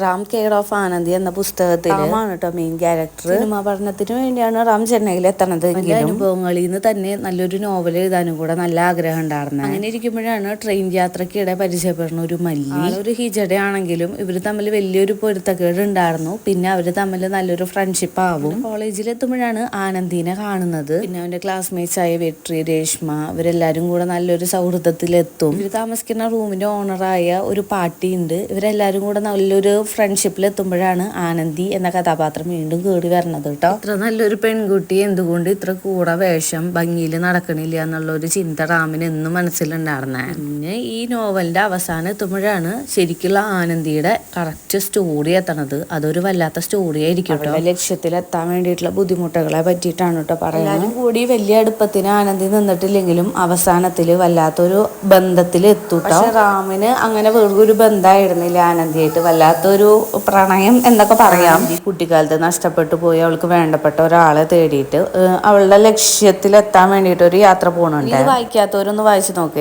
Ram care of Anandi എന്ന പുസ്തകത്തിൽ റാമാണ് കേട്ടോ മെയിൻ ക്യാരക്ടർ സിനിമ പഠനത്തിന് വേണ്ടിയാണ് റാം ചെന്നൈയിൽ എത്തണത് അനുഭവങ്ങളിൽ നിന്ന് തന്നെ നല്ലൊരു നോവൽ എഴുതാനും കൂടെ നല്ല ആഗ്രഹം ഉണ്ടായിരുന്നത് അങ്ങനെ ഇരിക്കുമ്പോഴാണ് ട്രെയിൻ യാത്രക്കിടെ പരിചയപ്പെടുന്ന ഒരു മല്ലി. ഒരു ഹിജടയാണെങ്കിലും ഇവർ തമ്മിൽ വലിയൊരു പൊരുത്തക്കേട് ഉണ്ടായിരുന്നു. പിന്നെ അവർ തമ്മിൽ നല്ലൊരു ഫ്രണ്ട്ഷിപ്പ് ആവും. കോളേജിൽ എത്തുമ്പോഴാണ് ആനന്ദിനെ കാണുന്നത്. പിന്നെ അവന്റെ ക്ലാസ്മേറ്റ്സ് ആയ വെട്രി രേഷ്മ ഇവരെല്ലാരും കൂടെ നല്ലൊരു സൗഹൃദത്തിലെത്തും. ഇവർ താമസിക്കുന്ന റൂമിന്റെ ഓണറായ ഒരു പാർട്ടി ഉണ്ട് ഇവരെല്ലാരും കൂടെ നല്ലൊരു ഫ്രണ്ട്ഷിപ്പിൽ എത്തുമ്പോഴാണ് ആനന്ദി എന്ന കഥാപാത്രം വീണ്ടും കേടി വരണത് കേട്ടോ. ഇത്ര നല്ലൊരു പെൺകുട്ടി എന്തുകൊണ്ട് ഇത്ര കൂടെ വേഷം ഭംഗിയിൽ നടക്കണില്ല എന്നുള്ള ഒരു ചിന്ത റാമിന് എന്നും മനസ്സിലുണ്ടായിരുന്നേ. പിന്നെ ഈ നോവലിന്റെ അവസാനം എത്തുമ്പോഴാണ് ശരിക്കുള്ള ആനന്ദിയുടെ കറക്റ്റ് സ്റ്റോറി എത്തണത്. അതൊരു വല്ലാത്ത സ്റ്റോറി ആയിരിക്കും കേട്ടോ. ലക്ഷ്യത്തിലെത്താൻ വേണ്ടിയിട്ടുള്ള ബുദ്ധിമുട്ടുകളെ പറ്റിയിട്ടാണ് കേട്ടോ പറയുന്നത്. കൂടി വലിയ അടുപ്പത്തിന് ആനന്ദി നിന്നിട്ടില്ലെങ്കിലും അവസാനത്തിൽ വല്ലാത്തൊരു ബന്ധത്തിൽ എത്തൂട്ടോ റാമിന് അങ്ങനെ വേറൊരു ബന്ധമായിരുന്നില്ല ആനന്ദിയായിട്ട്. വല്ലാത്തൊരു പ്രണയം എന്നൊക്കെ പറയാം. ഈ കുട്ടിക്കാലത്ത് നഷ്ടപ്പെട്ടു പോയി അവൾക്ക് വേണ്ടപ്പെട്ട ഒരാളെ തേടിയിട്ട് അവളുടെ ലക്ഷ്യത്തിലെത്താൻ വേണ്ടിയിട്ട് ഒരു യാത്ര പോകണുണ്ട് വായിക്കാത്തവരൊന്ന് വായിച്ചു നോക്കേ.